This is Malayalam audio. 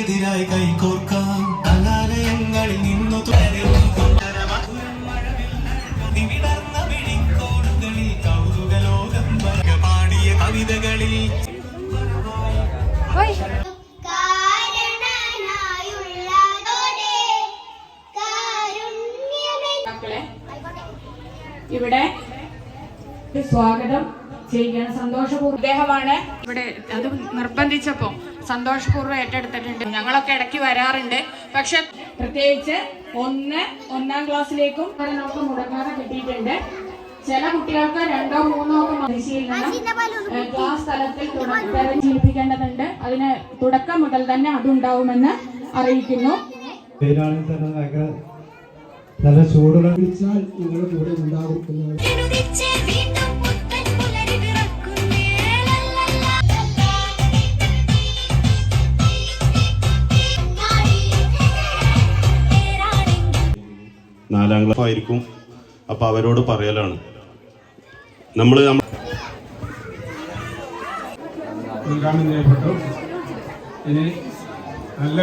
എതിരായി കൈകോർക്കാം. കലാലയങ്ങളിൽ നിന്നു തുടരും വിടർന്ന വിഴിക്കോടുകളിൽ കൗതുക ലോകം പാടിയ കവിതകളിൽ ഇവിടെ സ്വാഗതം. ചെയ്യണം സന്തോഷപൂർവം. ഇദ്ദേഹമാണ് ഇവിടെ അത് നിർബന്ധിച്ചപ്പോ സന്തോഷപൂർവം ഏറ്റെടുത്തിട്ടുണ്ട്. ഞങ്ങളൊക്കെ ഇടയ്ക്ക് വരാറുണ്ട്. പക്ഷെ പ്രത്യേകിച്ച് ഒന്ന് ഒന്നാം ക്ലാസ്സിലേക്കും നമുക്ക് മുടങ്ങാതെ കിട്ടിയിട്ടുണ്ട്. ചില കുട്ടികൾക്ക് രണ്ടോ മൂന്നോ ഒക്കെ പരിശീലനം ക്ലാസ് തലത്തിൽ തുട- അതിന് തുടക്കം മുതൽ തന്നെ അതുണ്ടാവുമെന്ന് അറിയിക്കുന്നു. നല്ല ചൂടുള്ള വിളിച്ചാൽ നിങ്ങളുടെ കൂടെ ഉണ്ടാകും നാലാം ക്ലാസ് ആയിരിക്കും. അപ്പൊ അവരോട് പറയലാണ്. നമ്മൾ ഉദ്ഘാടനം ഇനി നല്ല